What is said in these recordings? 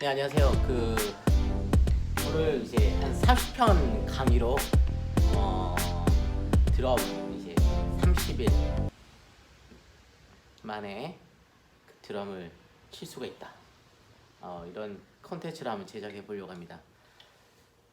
네 안녕하세요. 그 오늘 이제 한 30편 강의로 어, 드럼 이제 30일 만에 그 드럼을 칠 수가 있다. 어, 이런 컨텐츠를 한번 제작해 보려고 합니다.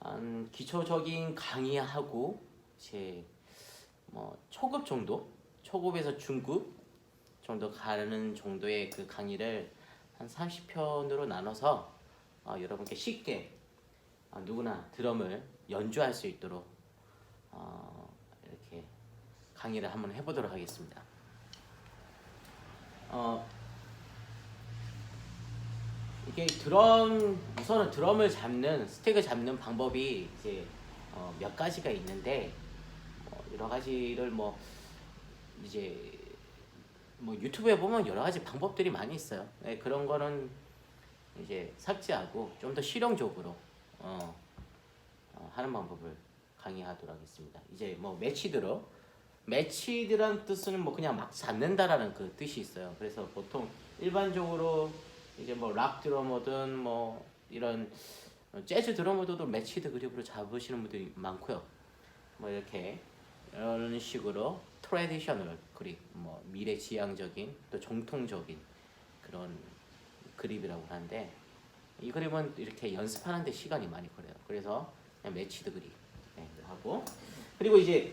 한 기초적인 강의하고 이제 뭐 초급 정도, 초급에서 중급 정도 가는 정도의 그 강의를 한 30편으로 나눠서 어, 여러분께 쉽게 어, 누구나 드럼을 연주할 수 있도록 어, 이렇게 강의를 한번 해보도록 하겠습니다. 어, 이게 드럼 우선은 드럼을 잡는 스틱을 잡는 방법이 이제 어, 몇 가지가 있는데 뭐 여러 가지를 뭐 이제 뭐 유튜브에 보면 여러 가지 방법들이 많이 있어요. 네, 그런 거는 이제 삭제하고 좀 더 실용적으로 어, 어, 하는 방법을 강의하도록 하겠습니다. 이제 뭐 매치드로 매치드라는 뜻은 뭐 그냥 막 잡는다라는 그 뜻이 있어요. 그래서 보통 일반적으로 이제 뭐 락 드러머든 뭐 이런 재즈 드러머들도 매치드 그립으로 잡으시는 분들이 많고요. 뭐 이렇게 이런 식으로 트레디셔널 그립, 뭐 미래지향적인 또 정통적인 그런 그립이라고 하는데 이 그립은 이렇게 연습하는데 시간이 많이 걸려요. 그래서 그냥 매치드 그립 네, 하고 그리고 이제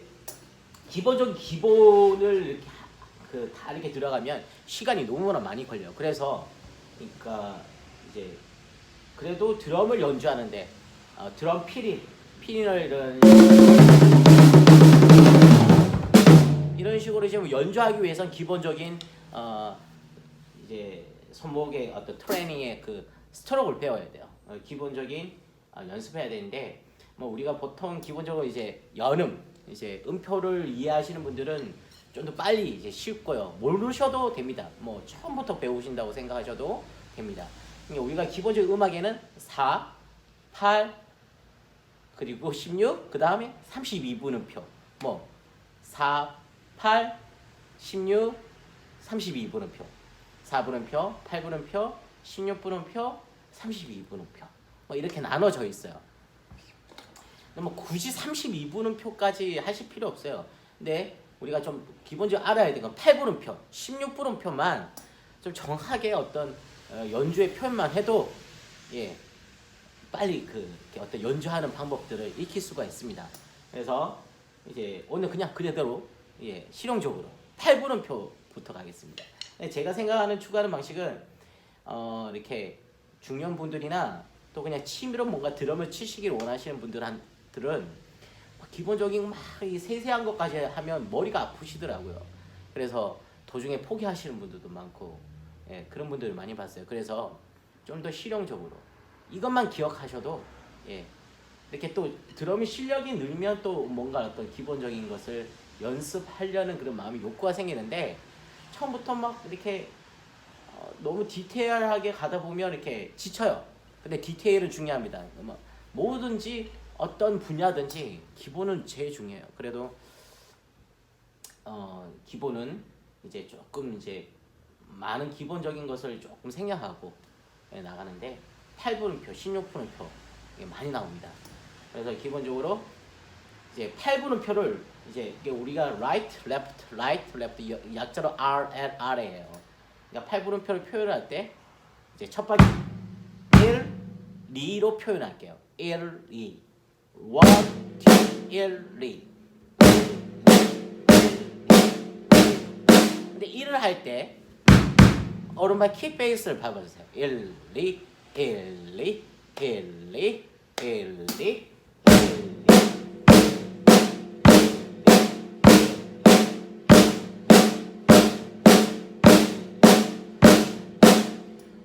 기본적인 기본을 이렇게 그 다 이렇게 들어가면 시간이 너무나 많이 걸려요. 그래서 그러니까 이제 그래도 드럼을 연주하는데 어, 드럼 피리 피리를 이런 이런 식으로 뭐 연주하기 위해선 기본적인 어 이제 손목의 어떤 트레이닝의 그 스트로크를 배워야 돼요. 어, 기본적인 어, 연습해야 되는데 뭐 우리가 보통 기본적으로 이제 연음 이제 음표를 이해하시는 분들은 좀 더 빨리 이제 쉽고요. 모르셔도 됩니다. 뭐 처음부터 배우신다고 생각하셔도 됩니다. 그러니까 우리가 기본적인 음악에는 4, 8 그리고 16, 그 다음에 32분 음표. 뭐 4, 8, 16, 32분 음표. 4분음표, 8분음표, 16분음표, 32분음표. 뭐 이렇게 나눠져 있어요. 뭐 굳이 32분음표까지 하실 필요 없어요. 근데 우리가 좀 기본적으로 알아야 되는 건 8분음표, 16분음표만 좀 정확하게 어떤 어, 연주의 표현만 해도 예 빨리 그 어떤 연주하는 방법들을 익힐 수가 있습니다. 그래서 이제 오늘 그냥 그대로 예 실용적으로 8분음표부터 가겠습니다. 네, 제가 생각하는 추가하는 방식은 어 이렇게 중년 분들이나 또 그냥 취미로 뭔가 드럼을 치시길 원하시는 분들한들은 기본적인 막 이 세세한 것까지 하면 머리가 아프시더라고요. 그래서 도중에 포기하시는 분들도 많고 예, 그런 분들을 많이 봤어요. 그래서 좀 더 실용적으로 이것만 기억하셔도 예, 이렇게 또 드럼이 실력이 늘면 또 뭔가 어떤 기본적인 것을 연습하려는 그런 마음이 욕구가 생기는데 처음부터 막 이렇게 어, 너무 디테일하게 가다 보면 이렇게 지쳐요. 근데 디테일은 중요합니다. 뭐 뭐든지 어떤 분야든지 기본은 제일 중요해요. 그래도 어 기본은 이제 조금 이제 많은 기본적인 것을 조금 생략하고 예, 나가는데 8분음표, 16분음표 이게 많이 나옵니다. 그래서 기본적으로 이제 8분음표를 이제 이게 우리가 right, left, right, left 이 약자로 R, L, R이에요. 그러니까 8분음표를 표현할 때 이제 첫 번째 1, 2로 표현할게요. 1, 2 1, 2, 1, 2 근데 1을 할 때 오른발 키 베이스를 밟아주세요. 1, 2, 1, 2, 1, 2, 1, 2, 1, 2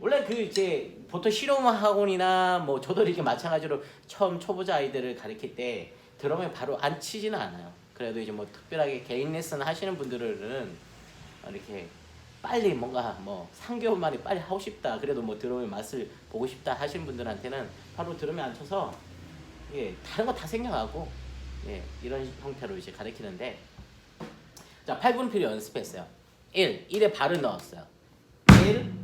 원래 그 이제 보통 실용 학원이나 뭐 저도 이렇게 마찬가지로 처음 초보자 아이들을 가르칠 때 드럼에 바로 안 치지는 않아요. 그래도 이제 뭐 특별하게 개인 레슨 하시는 분들은 이렇게 빨리 뭔가 뭐 3개월 만에 빨리 하고 싶다. 그래도 뭐 드럼의 맛을 보고 싶다 하시는 분들한테는 바로 드럼에 앉혀서 예, 다른 거 다 생략하고 예, 이런 형태로 이제 가르치는데 자, 8분필 연습했어요. 1, 1에 발을 넣었어요. 1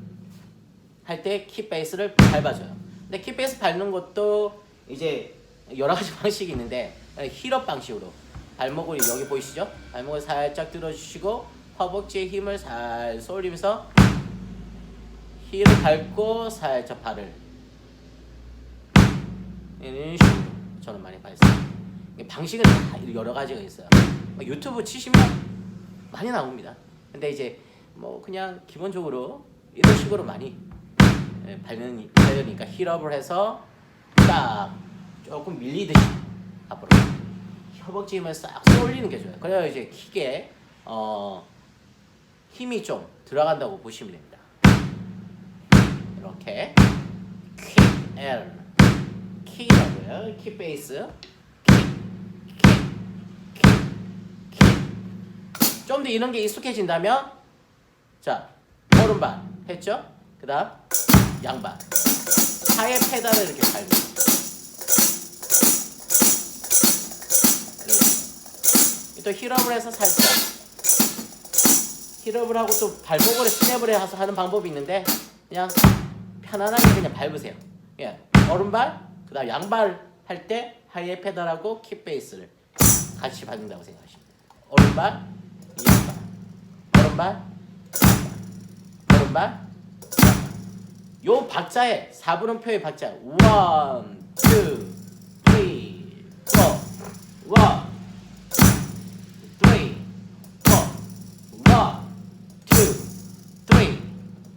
할 때 키 베이스를 밟아줘요. 근데 킥베이스 밟는 것도 이제 여러 가지 방식이 있는데 힐업 방식으로 발목을 여기 보이시죠? 발목을 살짝 들어주시고 허벅지에 힘을 살 쏠리면서 힐을 밟고 살짝 발을 이런 저는 많이. 이게 방식은 다 여러 가지가 있어요. 막 유튜브 치시면 많이 나옵니다. 근데 이제 뭐 그냥 기본적으로 이런 식으로 많이 예, 밟는 밟으니까 힐업을 해서 딱 조금 밀리듯이 앞으로 허벅지 힘을 싹 쏠리는 게 좋아요. 그래야 이제 킥에 어 힘이 좀 들어간다고 보시면 됩니다. 이렇게 킥 L 킥이라고요. 킥 베이스 좀 더 이런 게 익숙해진다면 자 오른발 했죠? 그 다음 양발 하의 페달을 이렇게 이렇게. 또 힐업을 해서 살짝 힐업을 하고 또 발목을 스냅을 해서 하는 방법이 있는데 그냥 편안하게 그냥 밟으세요. 예, 오른발 그 다음 양발 할 때 하이에 페달하고 킥 베이스를 같이 밟는다고 생각하시면 돼요. 오른발 양발 오른발 양발 오른발 요 박자에 4분음표의 박자. 1, 2, 3, 4 1, 2, 3, 4 1, 2,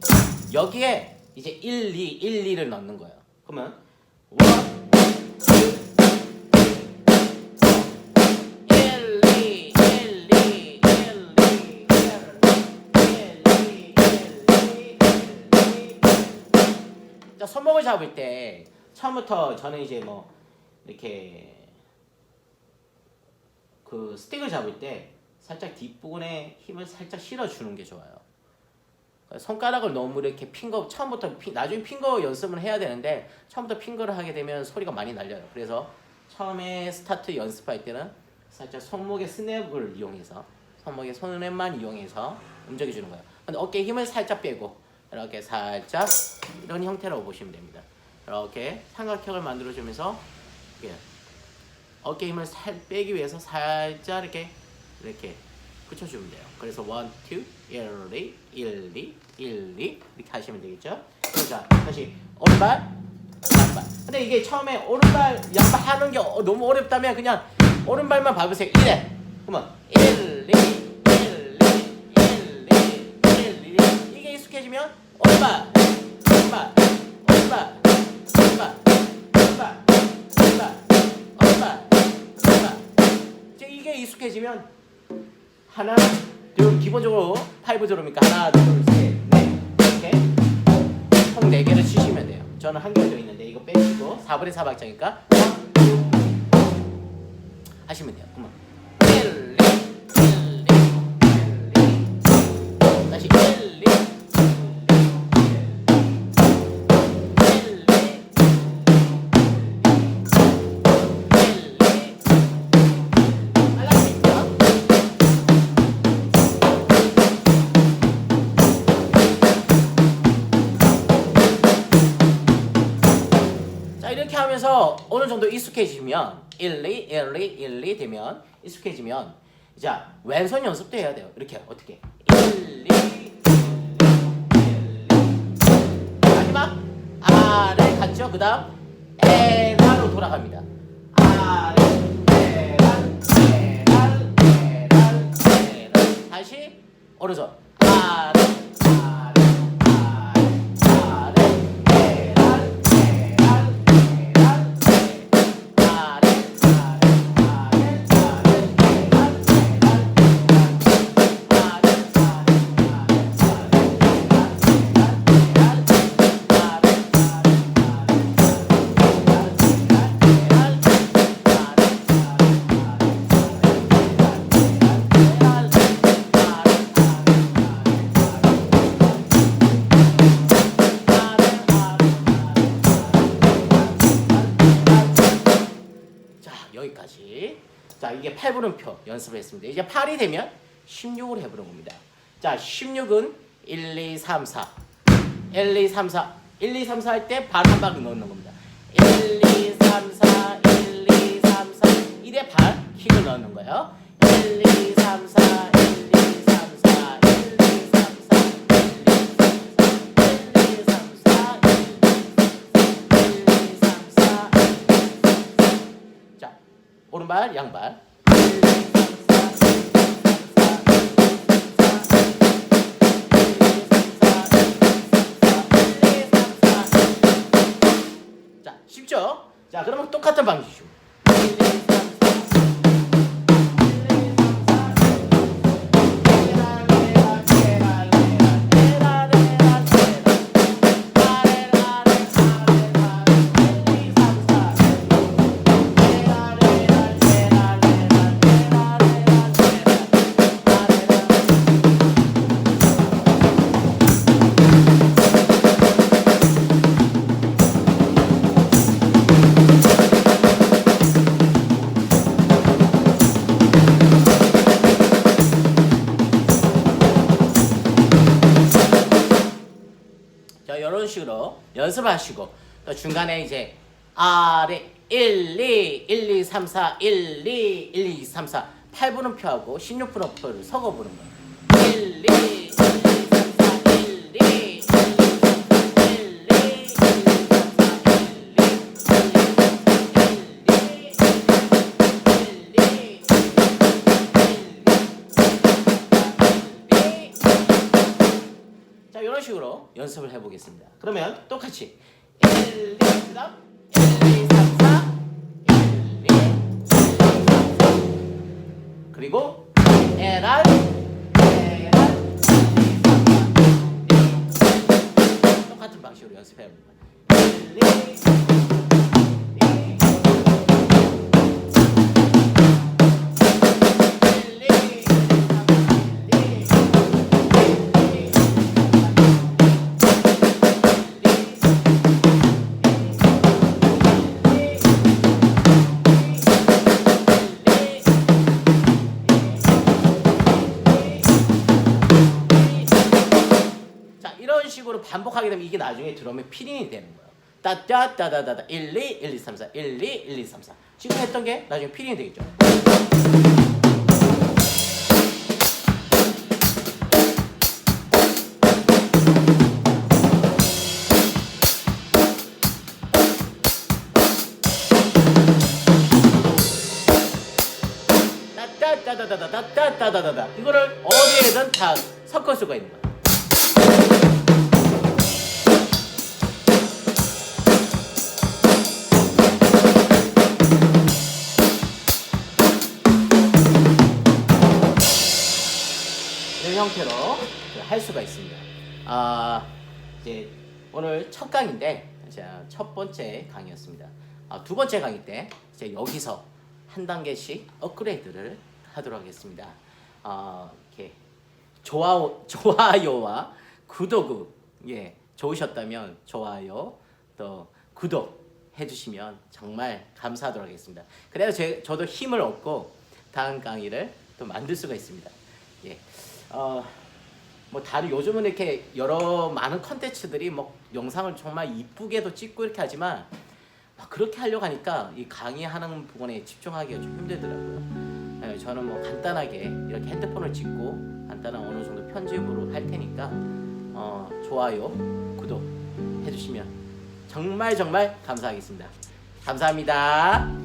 3 여기에 이제 1, 2, 1, 2를 넣는 거예요. 그러면 손목을 잡을 때 처음부터 저는 이제 뭐 이렇게 그 스틱을 잡을 때 살짝 뒷부분에 힘을 살짝 실어주는 게 좋아요. 그러니까 손가락을 너무 이렇게 핑거 처음부터 피, 나중에 핑거 연습을 해야 되는데 처음부터 핑거를 하게 되면 소리가 많이 날려요. 그래서 처음에 스타트 연습할 때는 살짝 손목의 스냅을 이용해서 손목의 손랩만 이용해서 움직여 주는 거예요. 근데 어깨 힘을 살짝 빼고 이렇게 살짝 이런 형태로 보시면 됩니다. 이렇게 삼각형을 만들어 주면서 이렇게 어깨 힘을 살 빼기 위해서 살짝 이렇게 이렇게 붙여주면 돼요. 그래서 원, 투, 일, 이, 일, 이, 일, 이 이렇게 하시면 되겠죠? 자 다시 오른발, 양발. 근데 이게 처음에 오른발, 양발 하는 게 어- 너무 어렵다면 그냥 오른발만 밟으세요. 이래. 그러면 일, 이, 해지면 오른발, 왼발, 오른발, 왼발, 왼발, 왼발, 오른발, 왼발. 이제 이게 익숙해지면 하나, 둘, 기본적으로 파이브 드럼이니까 하나, 둘, 셋, 넷 이렇게 총네 개를 치시면 돼요. 저는 한 개가 더 있는데 이거 빼시고 4분의 4 박자니까 하시면 돼요. 그러면 1, 2, 1, 2, 1, 2 다시 1, 2, 어느 정도 익숙해지면 1, 2, 1, 2, 1, 2 되면 익숙해지면 자 왼손 연습도 해야 돼요. 이렇게 어떻게 1, 2, 1, 2 마지막 아래 갔죠? 그 다음 에라로 돌아갑니다. 아래 에라 에라 에라 에라 다시 오른손 아래 이게 8분음표 연습을 했습니다 이제 8이 되면 16을 해보는 겁니다 자 16은 1, 2, 3, 4 1, 2, 3, 4 1, 2, 3, 4 할때발한방 넣는 겁니다. 1, 2, 3, 4, 1, 2, 3, 4 이래 발 킥을 넣는 거예요. 1, 2, 3, 4, 1, 2, 3, 4, 1, 2, 3, 4, 1, 2, 3, 4, 1, 2, 3, 4. 자, 오른발, 양발. 1, 2, 3, 4, 1, 2, 3, 4. 자, 쉽죠? 자, 그러면 똑같은 방식이죠. 연습하시고 또 중간에 이제 아래 1, 2, 1, 2, 3, 4, 1, 2, 1, 2, 3, 4 8분음표하고 16분음표를 섞어보는 거예요. 1, 2, 보겠습니다. 그러면 똑같이 1, 2, 3, 1, 2, 3, 4, 1, 2, 3, 4 그리고 에랄 에랄 똑같은 방식으로 연습해야 합니다. 1, 2, 3, 4 하게 되면 이게 나중에 드럼의 필인이 되는 거예요. 따따따다다다 1, 2, 1, 2, 3, 4 1, 2, 1, 2, 3, 4 지금 했던 게 나중에 필인이 되겠죠. 따따따다다다따따다다 이거를 어디에든 다 섞을 수가 있는 거예 수가 있습니다. 아 이제 오늘 첫 강인데 자, 첫 번째 강의였습니다. 아, 두 번째 강의 때 이제 여기서 한 단계씩 업그레이드를 하도록 하겠습니다. 아, 이렇게 좋아 좋아요와 구독 예 좋으셨다면 좋아요 또 구독 해주시면 정말 감사하도록 하겠습니다. 그래야 제, 저도 힘을 얻고 다음 강의를 또 만들 수가 있습니다. 예. 어, 뭐 다른 요즘은 이렇게 여러 많은 컨텐츠들이 뭐 영상을 정말 이쁘게도 찍고 이렇게 하지만 막 그렇게 하려고 하니까 이 강의하는 부분에 집중하기가 좀 힘들더라고요. 예, 저는 뭐 간단하게 이렇게 핸드폰을 찍고 간단한 어느 정도 편집으로 할 테니까 어, 좋아요, 구독 해주시면 정말 정말 감사하겠습니다. 감사합니다.